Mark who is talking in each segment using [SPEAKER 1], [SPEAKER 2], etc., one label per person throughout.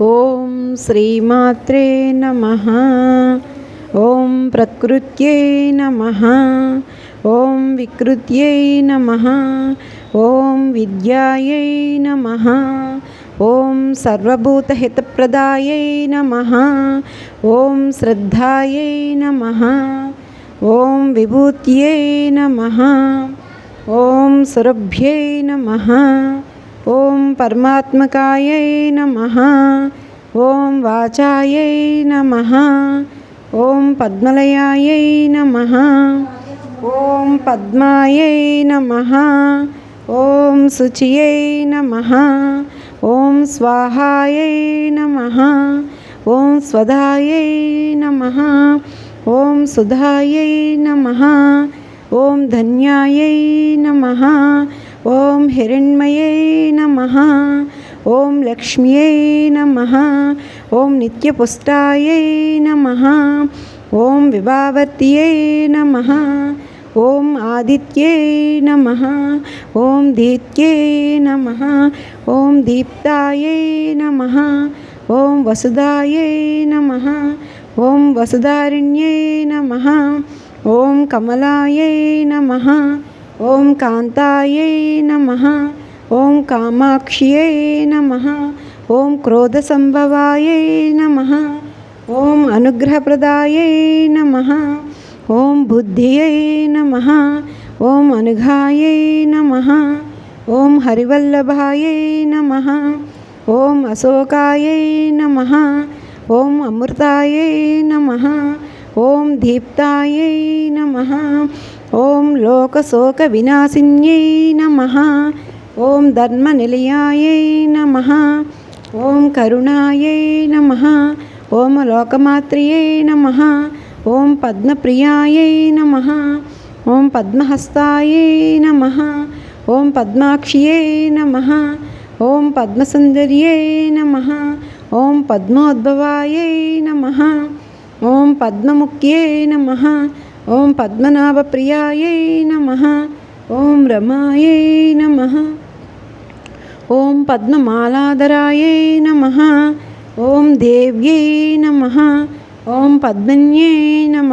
[SPEAKER 1] ఓం శ్రీమాత్రే నమ. ఓం ప్రకృత్యై నమ. ఓం వికృత్యై నమ. ఓం విద్యాయై నమ. ఓం సర్వభూతహితప్రదాయై నమ. ఓం శ్రద్ధాయై నమ. ఓం విభూత్యై నమ. ఓం సురభ్యై నమ. ఓం పరమాత్మకాయై నమ ఓం వాచాయై నమ ఓం పద్మలయాయై నమ ఓం పద్మాయై నమ ఓం శుచియై నమ ఓం స్వాహాయై నమ ఓం స్వధాయై నమ ఓం సుధాయై నమ ఓం ధన్యాయై నమ ఓం హిరణ్మయై నమ ఓం లక్ష్మ్యై నమ ఓం నిత్యపుష్టాయై నమ ఓం విభావత్యై నమ ఓం ఆదిత్యై నమ ఓం దీత్యై నమ ఓం దీప్తాయై నమ ఓం వసుదాయై నమ ఓం వసుదారిణ్యై నమ ఓం కమలాయై నమ ఓం కాంతాయై నమ. ఓం కామాక్ష్యై నమ. ఓం క్రోధ సంభవాయై నమ. ఓం అనుగ్రహప్రదాయై నమ. ఓం బుద్ధియై నమ. ఓం అనుఘాయై నమ. ఓం హరివల్లభాయై నమ. ఓం అశోకాయై నమ. ఓం అమృతాయై నమ. ఓం దీప్తాయై నమ. ఓం లోకశోక వినాశిన్యై నమ. ఓం ధర్మనిలయాయై నమ. ఓం కరుణాయై నమ. ఓం లోకమాత్రియై నమ. ఓం పద్మప్రియాయై నమ. ఓం పద్మహస్తాయై నమ. ఓం పద్మాక్ష్యై నమ. ఓం పద్మసుందర్యై నమ. ఓం పద్మోద్భవాయై నమ. ఓం పద్మముఖ్యై నమ. ఓం పద్మనాభప్రియాయై నమ. ఓం రమాయై నమ. ఓం పద్మమాలాధరాయై నమ. ఓం దేవ్యై నమ. ఓం పద్మన్యై నమ.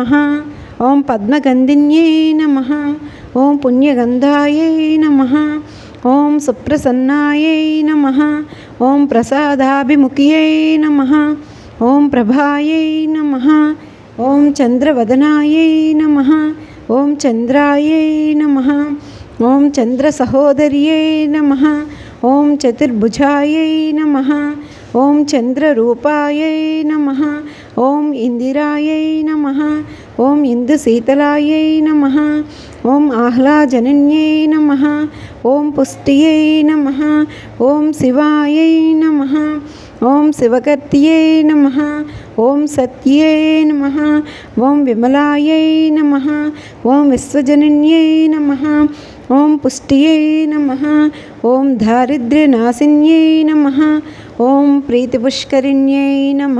[SPEAKER 1] ఓం పద్మగంధిన్యై నమ. ఓం పుణ్యగంధాయై నమ. ఓం సుప్రసన్నాయై నమ. ఓం ప్రసాదాభిముఖ్యై నమ. ఓం ప్రభాయై నమ. ఓం చంద్రవదనాయై నమ ఓం చంద్రాయై నమ ఓం చంద్ర సహోదర్యై నమ ఓం చతుర్భుజాయై నమ ఓం చంద్రరూపాయై నమ ఓం ఇందిరాయై నమ ఓం ఇందు శీతలాయై నమ ఓం ఆహ్లాజనన్యై నమ ఓం పుష్టియై నమ ఓం శివాయై నమ ఓం శివకర్త్యై నమ ఓం సత్యై నమ ఓం విమలాయై నమ ఓం విశ్వజనన్యై నమ ఓం పుష్టియై నమ ఓం దారిద్ర్యనాశిన్యై నమ ఓం ప్రీతిపుష్కరిణ్యై నమ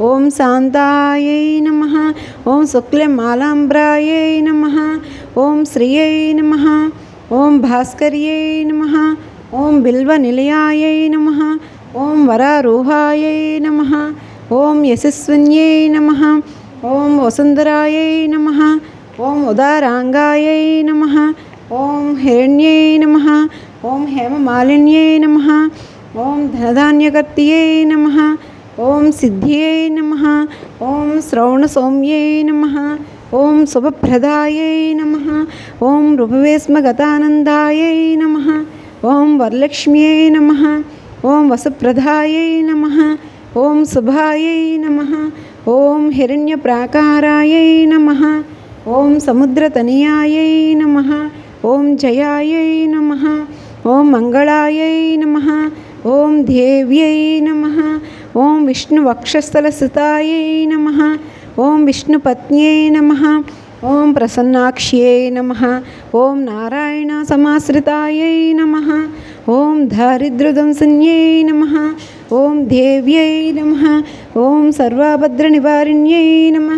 [SPEAKER 1] ఓం శాంతాయై నమ ఓం శుక్లమాలాంబ్రాయై నమ ఓం శ్రియై నమ ఓం భాస్కర్యై నమ ఓం బిల్వ బిల్వనిలయాయై నమ ఓం వరారూహాయై నమ ఓం యశస్విన్యై నమ ఓం వసుంధరాయై నమ ఓం ఉదారాంగాయై నమ ఓం హిరణ్యై నమ ఓం హేమమాలిన్యై నమ ఓం ధనధాన్యకర్త్యై నమ ఓం సిద్ధ్యై నమ ఓం శ్రవణ సౌమ్యై నమ ఓం శుభప్రదాయై నమ ఓం రుభవేస్మగతానందాయై నమ ఓం వరలక్ష్మ్యై నమ ఓం వసుప్రదాయై నమ ఓం శుభాయై నమ ఓం హిరణ్యప్రాకారాయై నమ ఓం సముద్రతనయాయై నమ ఓం జయాయై నమ ఓం మంగళాయై నమ ఓం దేవ్యై నమ ఓం విష్ణు వక్షస్థల విష్ణువక్షస్థలసుతాయై నమ. ఓం విష్ణుపత్న్యై నమ. ఓం ప్రసన్నాక్ష్యై నమ. ఓం నారాయణ సమాశ్రితాయై నమ. ఓం దారిద్ర్యదంసన్యై నమ. ఓం దేవ్యై నమ. ఓం సర్వభద్రనివారిణ్యై నమ.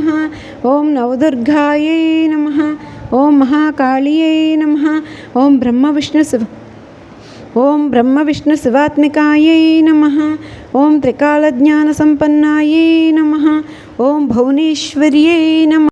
[SPEAKER 1] ఓం నవదుర్గాయై నమ. ఓం మహాకాళియై నమ. ఓం బ్రహ్మ విష్ణు శివ ఓం బ్రహ్మ విష్ణు శివాత్మికాయై నమ ఓం త్రికాళజ్ఞానసంపన్నాయై నమ ఓం భువనేశ్వర్యై నమ